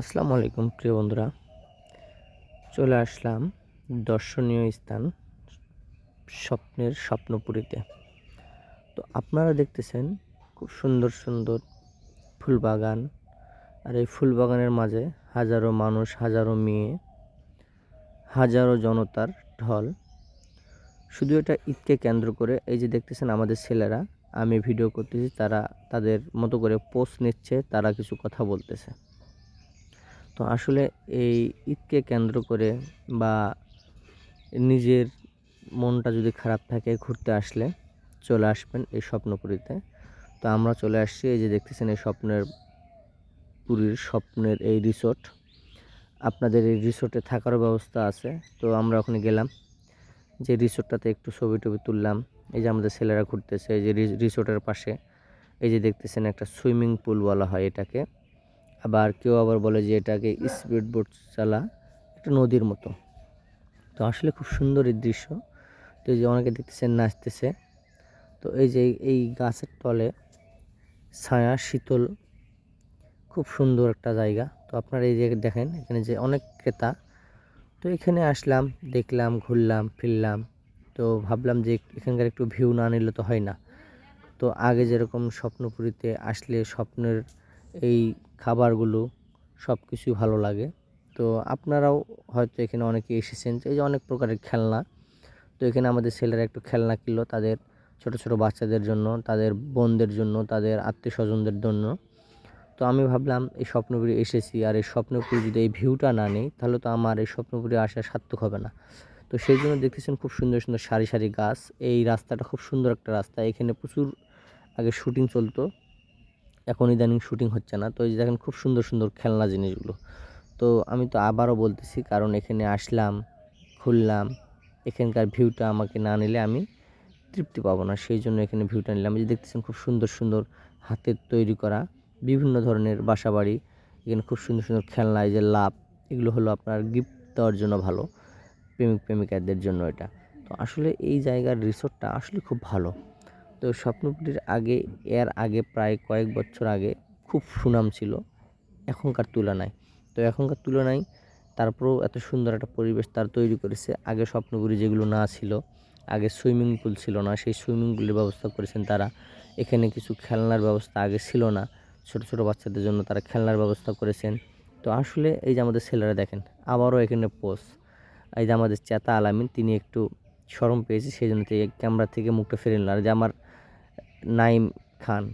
আসসালামু আলাইকুম, প্রিয় বন্ধুরা। চলে আসলাম দর্শনীয় স্থান স্বপ্নের স্বপ্নপুরীতে। তো আপনারা দেখতেছেন খুব সুন্দর সুন্দর ফুল বাগান, আর এই ফুল বাগানের মাঝে হাজারো মানুষ, হাজারো মেয়ে, হাজারো জনতার ঢল। শুধু এটা ঈদকে কেন্দ্র করে এই যে দেখতেছেন আমাদের ছেলেরা, আমি ভিডিও করতেছি, তারা তাদের মতো করে পোস্ট নিচ্ছে, তারা কিছু কথা বলতেছে। তো আসলে এই ঈদকে কেন্দ্র করে বা নিজের মনটা যদি খারাপ থাকে ঘুরতে আসলে চলে আসবেন এই স্বপ্নপুরীতে। তো আমরা চলে আসছি এই যে দেখতেছেন এই স্বপ্নের পুরীর স্বপ্নের এই রিসোর্ট। আপনাদের এই রিসোর্টে থাকারও ব্যবস্থা আছে। তো আমরা ওখানে গেলাম, যে রিসোর্টটাতে একটু ছবি টবি তুললাম। এই যে আমাদের ছেলেরা ঘুরতেছে, এই যে রিসোর্টের পাশে। এই যে দেখতেছেন একটা সুইমিং পুল বলা হয় এটাকে। আবার কেউ আবার বলে যে এটাকে স্পিড বোট চালা একটা নদীর মতো। তো আসলে খুব সুন্দর এই দৃশ্য। তো যে অনেকে দেখতেছেন নাচতেছে। তো এই যে এই গাছের তলে ছায়া, শীতল, খুব সুন্দর একটা জায়গা। তো আপনারা এই যে দেখেন, এখানে যে অনেক ক্রেতা। তো এখানে আসলাম, দেখলাম, ঘুরলাম, ফিরলাম। তো ভাবলাম যে এখানকার একটু ভিউ না নিলে তো হয় না। তো আগে যেরকম স্বপ্নপুরীতে আসলে স্বপ্নের এই খাবারগুলো সব কিছুই ভালো লাগে। তো আপনারাও হয়তো এখানে অনেকে এসেছেন এই যে অনেক প্রকারের খেলনা। তো এখানে আমাদের ছেলেরা একটু খেলনা কিনলো তাদের ছোট ছোট বাচ্চাদের জন্য, তাদের বোনদের জন্য, তাদের আত্মীয় স্বজনদের জন্য। তো আমি ভাবলাম, এই স্বপ্নপুরি এসেছি আর এই স্বপ্নপুরি যদি এই ভিউটা না নেই, তাহলে তো আমার এই স্বপ্নপুরি আসা সার্থক হবে না। তো সেই জন্য দেখতেছেন খুব সুন্দর সুন্দর সারি সারি গাছ। এই রাস্তাটা খুব সুন্দর একটা রাস্তা। এখানে প্রচুর আগে শুটিং চলতো। এখন ইদানিং শুটিং হচ্ছে না। তো এই যে দেখেন খুব সুন্দর সুন্দর খেলনা জিনিসগুলো। তো আমি তো আবারও বলতেছি, কারণ এখানে আসলাম, খুললাম, এখানকার ভিউটা আমাকে না নিলে আমি তৃপ্তি পাবো না। সেই জন্য এখানে ভিউটা নিলাম। যে দেখতেছেন খুব সুন্দর সুন্দর হাতের তৈরি করা বিভিন্ন ধরনের বাসা বাড়ি এখানে খুব সুন্দর সুন্দর খেলনা, এই যে লাভ, এগুলো হলো আপনার গিফট দেওয়ার জন্য ভালো, প্রেমিক, প্রেমিকাদের জন্য এটা। তো আসলে এই জায়গার রিসোর্টটা আসলে খুব ভালো। তো স্বপ্নপুরীর আগে, এর আগে প্রায় কয়েক বছর আগে খুব সুনাম ছিল এখনকার তুলনায়। তো এখনকার তুলনায় তারপরেও এত সুন্দর একটা পরিবেশ তার তৈরি করেছে। আগে স্বপ্নপুরী যেগুলো না ছিল, আগে সুইমিং পুল ছিল না, সেই সুইমিং পুলের ব্যবস্থা করেছেন তারা। এখানে কিছু খেলনার ব্যবস্থা আগে ছিল না, ছোট ছোট বাচ্চাদের জন্য তারা খেলনার ব্যবস্থা করেছেন। তো আসলে এই যে আমাদের ছেলেরা দেখেন, আবারও এখানে পোস এই যে আমাদের চেতা আলামিন, তিনি একটু সরম পেয়েছে, সেই জন্য ক্যামেরা থেকে মুখটা ফিরে নিল আর যে আমার নাইম খান,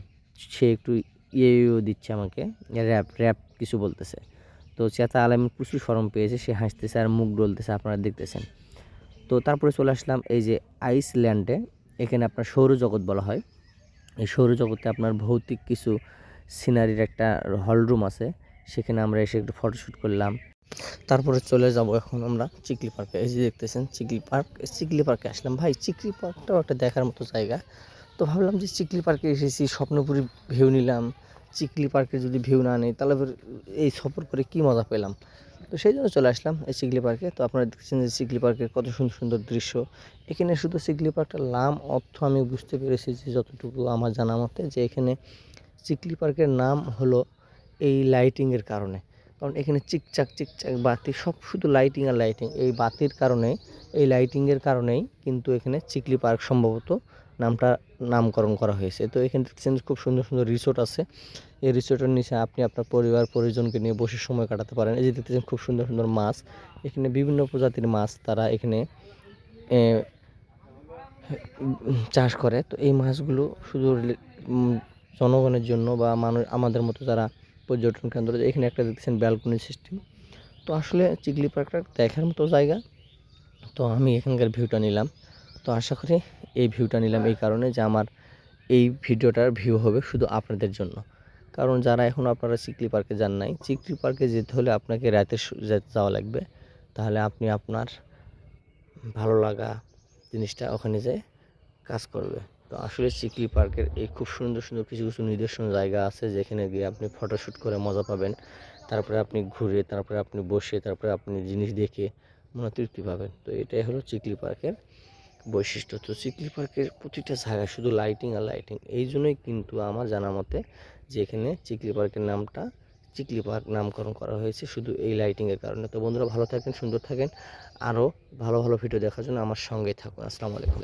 সে একটু ইয়ে দিচ্ছে আমাকে, র্যাপ র্যাপ কিছু বলতেছে। তো চেতা আলামিন প্রচুর সরম পেয়েছে, সে হাসতেছে আর মুখ ডলতেছে, আপনারা দেখতেছেন। তো তারপরে চলে আসলাম এই যে আইসল্যান্ডে, এখানে আপনার সৌরজগৎ বলা হয়। এই সৌরজগতে আপনার ভৌতিক কিছু সিনারির একটা হলরুম আছে, সেখানে আমরা এসে একটু ফটোশ্যুট করলাম। তারপরে চলে যাব এখন আমরা চিকলি পার্কে, এই যে দেখতেছেন চিকলি পার্ক, চিকলি পার্কে আসলাম। ভাই, চিকলি পার্কটাও একটা দেখার মতো জায়গা। তো ভাবলাম যে চিকলি পার্কে এসেছি, স্বপ্নপুরি ভিউ নিলাম। চিকলি পার্কে যদি ভিউ না নেই, তাহলে এই সফর করে কী মজা পেলাম? তো সেই জন্য চলে আসলাম এই চিকলি পার্কে। তো আপনারা দেখছেন যে চিকলি পার্কের কত সুন্দর সুন্দর দৃশ্য। এখানে শুধু চিকলি পার্কটার নাম, অর্থ আমি বুঝতে পেরেছি যে যতটুকু আমার জানা মতে যে এখানে চিকলি পার্কের নাম হলো এই লাইটিংয়ের কারণে। কারণ এখানে চিকচাক চিকচাক বাতি, সব শুধু লাইটিং আর লাইটিং। এই বাতির কারণে, এই লাইটিংয়ের কারণেই কিন্তু এখানে চিকলি পার্ক সম্ভবত নামটা নামকরণ করা হয়েছে। তো এখানে দেখছেন খুব সুন্দর সুন্দর রিসোর্ট আছে। এই রিসোর্টের নিচে আপনি আপনার পরিবার, পরিজনকে নিয়ে বসে সময় কাটাতে পারেন। এই যে দেখতেছেন খুব সুন্দর সুন্দর মাছ। এখানে বিভিন্ন প্রজাতির মাছ তারা এখানে চাষ করে। তো এই মাছগুলো শুধু জনগণের জন্য বা মানুষ, আমাদের মতো যারা পর্যটন কেন্দ্র এখানে একটা দেখতেছেন ব্যালকনি সিস্টেম তো আসলে চিকলি পার্কটা দেখার মতো জায়গা। তো আমি এখানকার ভিউটা নিলাম। তো আশা করি এই ভিউটা নিলাম এই কারণে যে আমার এই ভিডিওটার ভিউ হবে শুধু আপনাদের জন্য। কারণ যারা এখন আপনারা চিকলি পার্কে যান নাই, চিকলি পার্কে যেতে হলে আপনাকে রাতে যাওয়া লাগবে। তাহলে আপনি আপনার ভালো লাগা জিনিসটা ওখানে যেয়ে কাজ করবে। তো আসলে চিকলি পার্কের এই খুব সুন্দর সুন্দর কিছু কিছু নিদর্শন জায়গা আছে যেখানে গিয়ে আপনি ফটোশ্যুট করে মজা পাবেন। তারপরে আপনি ঘুরে, তারপরে আপনি বসে, তারপরে আপনি জিনিস দেখে মনে তৃপ্তি পাবেন। তো এটাই হলো চিকলি পার্কের বৈশিষ্ট্য। তো চিকলি পার্কের প্রতিটা জায়গায় শুধু লাইটিং আর লাইটিং এই জন্যই কিন্তু আমার জানা মতে যে এখানে চিকলি পার্কের নামটা চিকলি পার্ক নামকরণ করা হয়েছে শুধু এই লাইটিংয়ের কারণে। তো বন্ধুরা ভালো থাকেন সুন্দর থাকেন আরও ভালো ভালো ভিডিও দেখার জন্য আমার সঙ্গে থাকুন। আসসালামু আলাইকুম।